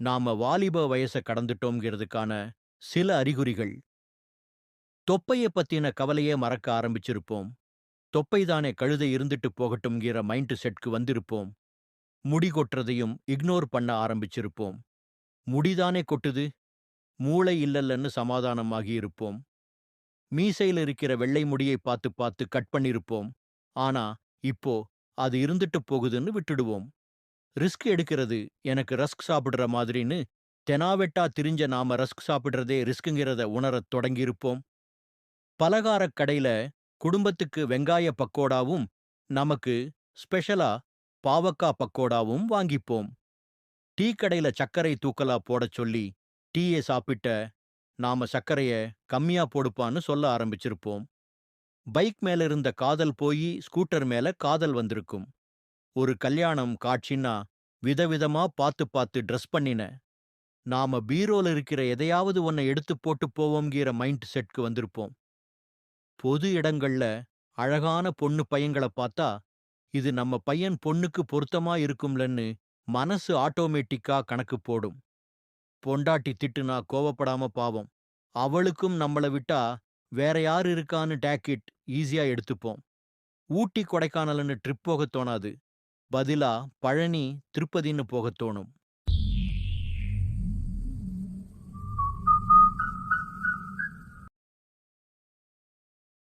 நாம வாலிப வயசை கடந்துட்டோங்கிறதுக்கான சில அறிகுறிகள். தொப்பைய பத்தின கவலையே மறக்க ஆரம்பிச்சிருப்போம். தொப்பை தானே கழுதை இருந்துட்டு போகட்டும்ங்கிற மைண்ட் செட்க்கு வந்திருப்போம். முடி கொட்டுறதையும் இக்னோர் பண்ண ஆரம்பிச்சிருப்போம். முடிதானே கொட்டுது? மூளை இல்லல்லன்னு சமாதானமாகி இருப்போம். மீசையில் இருக்கிற வெள்ளை முடியை பார்த்து பார்த்து கட் பண்ணிருப்போம். ஆனா இப்போ அது இருந்துட்டு போகுதுன்னு விட்டுடுவோம். ரிஸ்க் எடுக்கிறது எனக்கு ரஸ்க் சாப்பிடுற மாதிரின்னு தெனாவெட்டா திரிஞ்ச நாம ரஸ்க் சாப்பிடுறதே ரிஸ்க்குங்கிறத உணரத் தொடங்கியிருப்போம். பலகாரக் கடையில குடும்பத்துக்கு வெங்காய பக்கோடாவும் நமக்கு ஸ்பெஷலா பாவக்கா பக்கோடாவும் வாங்கிப்போம். டீ கடையில சர்க்கரை தூக்கலா போடச் சொல்லி டீயை சாப்பிட்ட நாம சர்க்கரைய கம்மியா போடுப்பான்னு சொல்ல ஆரம்பிச்சிருப்போம். பைக் மேல இருந்த காதல் போய் ஸ்கூட்டர் மேல காதல் வந்திருக்கும். ஒரு கல்யாணம் காட்சின்னா விதவிதமா பார்த்து பார்த்து ட்ரெஸ் பண்ணின. நாம பீரோல இருக்கிற எதையாவது ஒன்னை எடுத்து போட்டு போவோம்ங்கிற மைண்ட் செட்க்கு வந்திருப்போம். பொது இடங்கள்ல அழகான பொண்ணு பையங்களை பார்த்தா இது நம்ம பையன் பொண்ணுக்கு பொருத்தமா இருக்கும்லன்னு மனசு ஆட்டோமேட்டிக்கா கணக்கு போடும். பொண்டாட்டி திட்டுனா கோவப்படாம பாவம். அவளுக்கும் நம்மள விட்டா வேற யார் இருக்கான்னு டேக்கிட் ஈஸியா எடுத்துப்போம். ஊட்டி கொடைக்கானல்னு ட்ரிப் போகத் தோணாது. பதிலா பழனி திருப்பதின்னு போகத் தோணும்.